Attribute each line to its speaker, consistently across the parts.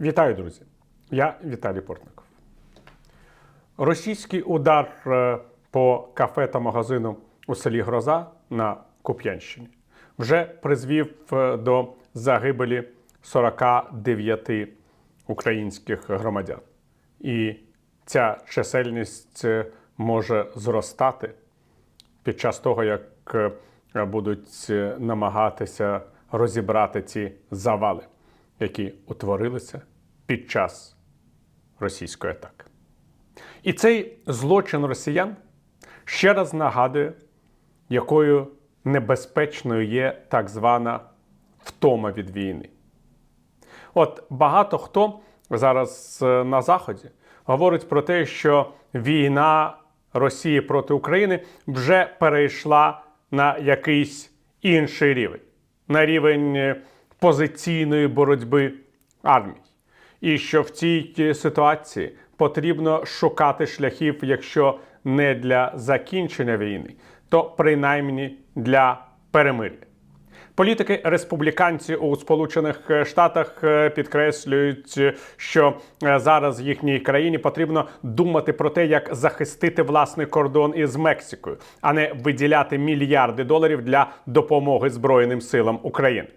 Speaker 1: Вітаю, друзі! Я Віталій Портников. Російський удар е, по кафе та магазину у селі Гроза на Куп'янщині вже призвів е, до загибелі 49 українських громадян. І ця чисельність е, може зростати під час того, як будуть намагатися розібрати ці завали, які утворилися під час російської атаки. І цей злочин росіян ще раз нагадує, якою небезпечною є так звана втома від війни. От багато хто зараз е, на Заході говорить про те, що війна Росії проти України вже перейшла на якийсь інший рівень, на рівень е, позиційної боротьби армій. І що в цій ситуації потрібно шукати шляхів, якщо не для закінчення війни, то принаймні для перемир'я. Політики республіканці у Сполучених Штатах е, підкреслюють, е, що е, зараз їхній країні потрібно думати про те, як захистити власний кордон із Мексикою, а не виділяти мільярди доларів для допомоги Збройним силам України.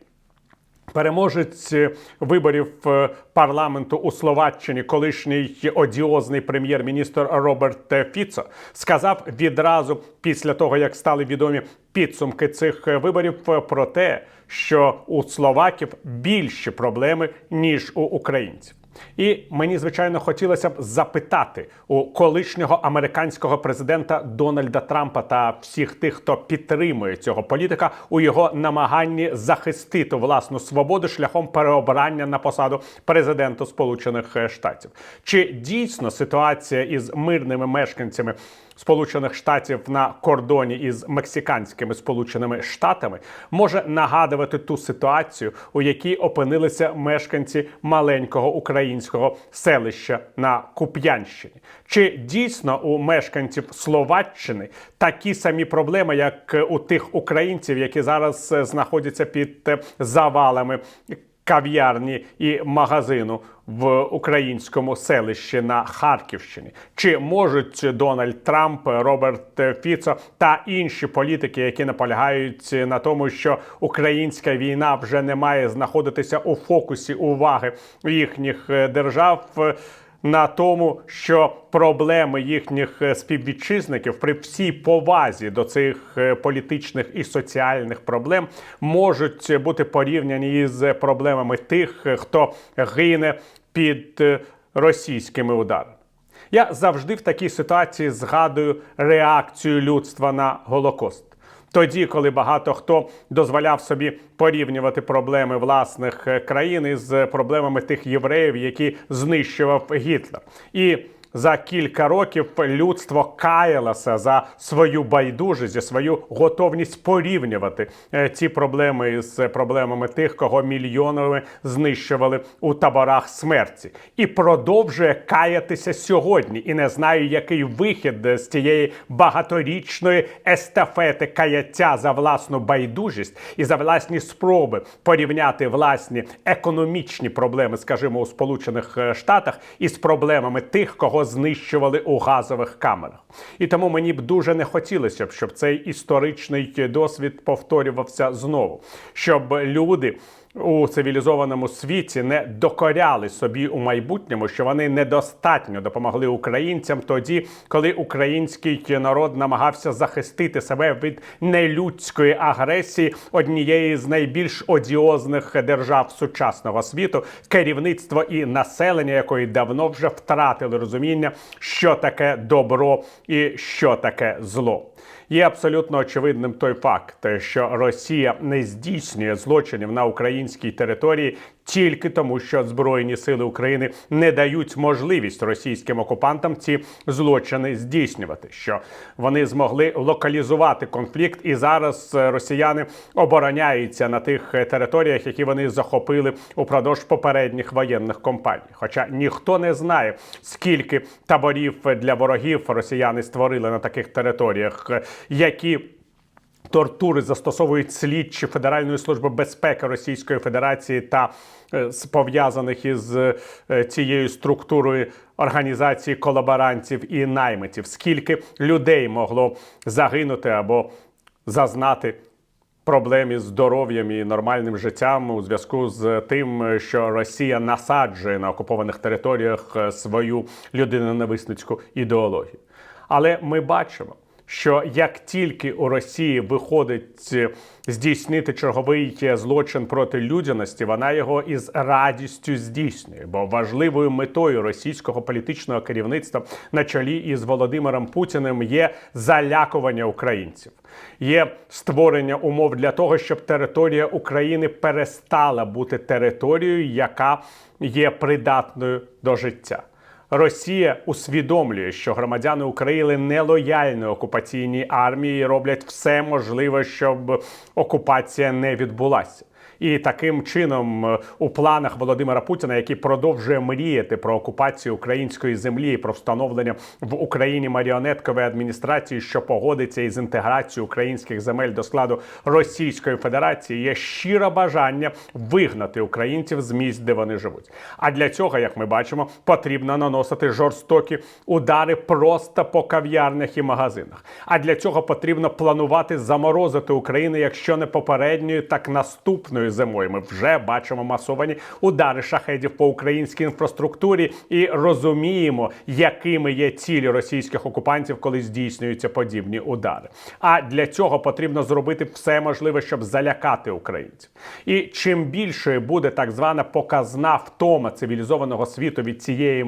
Speaker 1: Переможець е, виборів е, парламенту у Словаччині, колишній одіозний прем'єр-міністр Роберт Фіцо, сказав відразу після того, як стали відомі підсумки цих виборів, е, про те, що у словаків більші проблеми ніж у українців. І мені звичайно хотілося б запитати у колишнього американського президента Дональда Трампа та всіх тих, хто підтримує цього політика у його намаганні захистити власну свободу шляхом переобрання на посаду президента Сполучених Штатів. Чи дійсно ситуація із мирними мешканцями Сполучених Штатів на кордоні із мексиканськими Сполученими Штатами може нагадувати ту ситуацію, у якій опинилися мешканці маленького українського селища на Куп'янщині? Чи дійсно у мешканців Словаччини такі самі проблеми, як у тих українців, які зараз е, знаходяться під е, завалами? Кав'ярні і магазину в українському селищі на Харківщині. Чи можуть Дональд Трамп, Роберт Фіцо та інші політики, які наполягають на тому, що українська війна вже не має знаходитися у фокусі уваги їхніх е, держав? На тому, що проблеми їхніх е, співвітчизників при всій повазі до цих е, політичних і соціальних проблем можуть бути порівняні із проблемами тих, е, хто гине під російськими ударами. Я завжди в такій ситуації згадую реакцію людства на Голокост. Тоді, коли багато хто дозволяв собі порівнювати проблеми власних країн із проблемами тих євреїв, які знищував Гітлер, і за кілька років людство каялося за свою байдужість, за свою готовність порівнювати е, ці проблеми з проблемами тих, кого мільйонами знищували у таборах смерті, і продовжує каятися сьогодні. І не знаю, який вихід з цієї багаторічної естафети каяття за власну байдужість і за власні спроби порівняти власні економічні проблеми, скажімо, у Сполучених е, Штатах із проблемами тих, кого знищували у газових камерах. І тому мені б дуже не хотілося б, щоб цей історичний досвід повторювався знову, щоб люди. У цивілізованому світі не докоряли собі у майбутньому, що вони недостатньо допомогли українцям тоді, коли український народ намагався захистити себе від нелюдської агресії однієї з найбільш одіозних держав сучасного світу, керівництво і населення, якої давно вже втратили розуміння, що таке добро і що таке зло. Є абсолютно очевидним той факт, що Росія не здійснює злочинів на українській території тільки тому, що Збройні сили України не дають можливість російським окупантам ці злочини здійснювати. Що вони змогли локалізувати конфлікт, і зараз росіяни обороняються на тих територіях, які вони захопили упродовж попередніх воєнних компаній. Хоча ніхто не знає, скільки таборів для ворогів росіяни створили на таких територіях, які Тортури застосовують слідчі Федеральної служби безпеки Російської Федерації та е, пов'язаних із е, цією структурою організації колаборантів і наймитів. Скільки людей могло загинути або зазнати проблем із здоров'ям і нормальним життям у зв'язку з тим, що Росія насаджує на окупованих територіях е, свою людиноненависницьку ідеологію. Але ми бачимо, що як тільки у Росії виходить здійснити черговий злочин проти людяності, вона його із радістю здійснює. Бо важливою метою російського політичного керівництва на чолі із Володимиром Путіним є залякування українців, є створення умов для того, щоб територія України перестала бути територією, яка є придатною до життя. Росія усвідомлює, що громадяни України нелояльні окупаційній армії і роблять все можливе, щоб окупація не відбулася. І таким чином, е, у планах Володимира Путіна, який продовжує мріяти про окупацію української землі, і про встановлення в Україні маріонеткової адміністрації, що погодиться із інтеграцією українських земель до складу Російської Федерації, є щире бажання вигнати українців з місць, де вони живуть. А для цього, як ми бачимо, потрібно наносити жорстокі удари просто по кав'ярнях і магазинах. А для цього потрібно планувати заморозити Україну, якщо не попередньою, так наступною зимою. Ми вже бачимо масовані удари шахедів по українській інфраструктурі і розуміємо, якими є цілі російських окупантів, коли здійснюються подібні удари. А для цього потрібно зробити все можливе, щоб залякати українців. І чим більшою буде так звана показна втома цивілізованого світу від цієї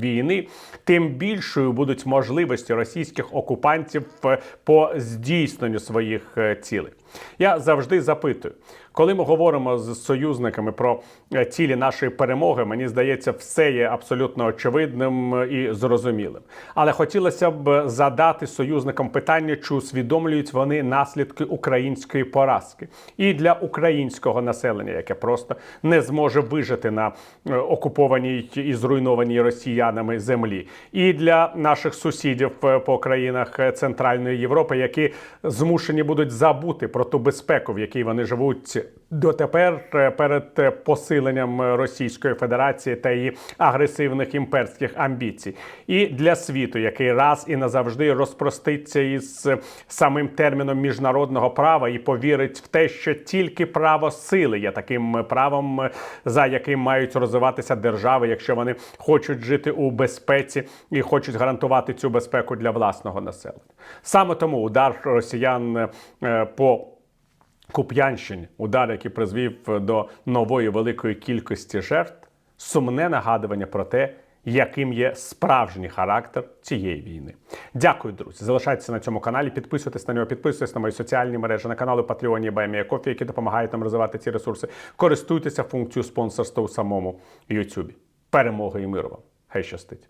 Speaker 1: війни, тим більшою будуть можливості російських окупантів е, по здійсненню своїх е, цілей. Я завжди запитую, коли ми говоримо з союзниками про е, цілі нашої перемоги, мені здається, все є абсолютно очевидним е, і зрозумілим. Але хотілося б задати союзникам питання, чи усвідомлюють вони наслідки української поразки і для українського населення, яке просто не зможе вижити на е, окупованій і зруйнованій росіянами землі, і для наших сусідів по країнах Центральної Європи, які змушені будуть забути про ту безпеку, в якій вони живуть дотепер е, перед е, посиленням Російської Федерації та її агресивних імперських амбіцій, і для світу, який раз і назавжди розпроститься із самим терміном міжнародного права і повірить в те, що тільки право сили є таким правом, за яким мають розвиватися держави, якщо вони хочуть жити у безпеці і хочуть гарантувати цю безпеку для власного населення. Саме тому удар росіян е, по Куп'янщині, удар, який призвів до нової великої кількості жертв, сумне нагадування про те, яким є справжній характер цієї війни. Дякую, друзі. Залишайтеся на цьому каналі, підписуйтесь на нього, підписуйтесь на мої соціальні мережі, на канали Patreon і BuyMeACoffee, які допомагають нам розвивати ці ресурси. Користуйтеся функцією спонсорства у самому YouTube. Перемоги і миру вам! Хай щастить!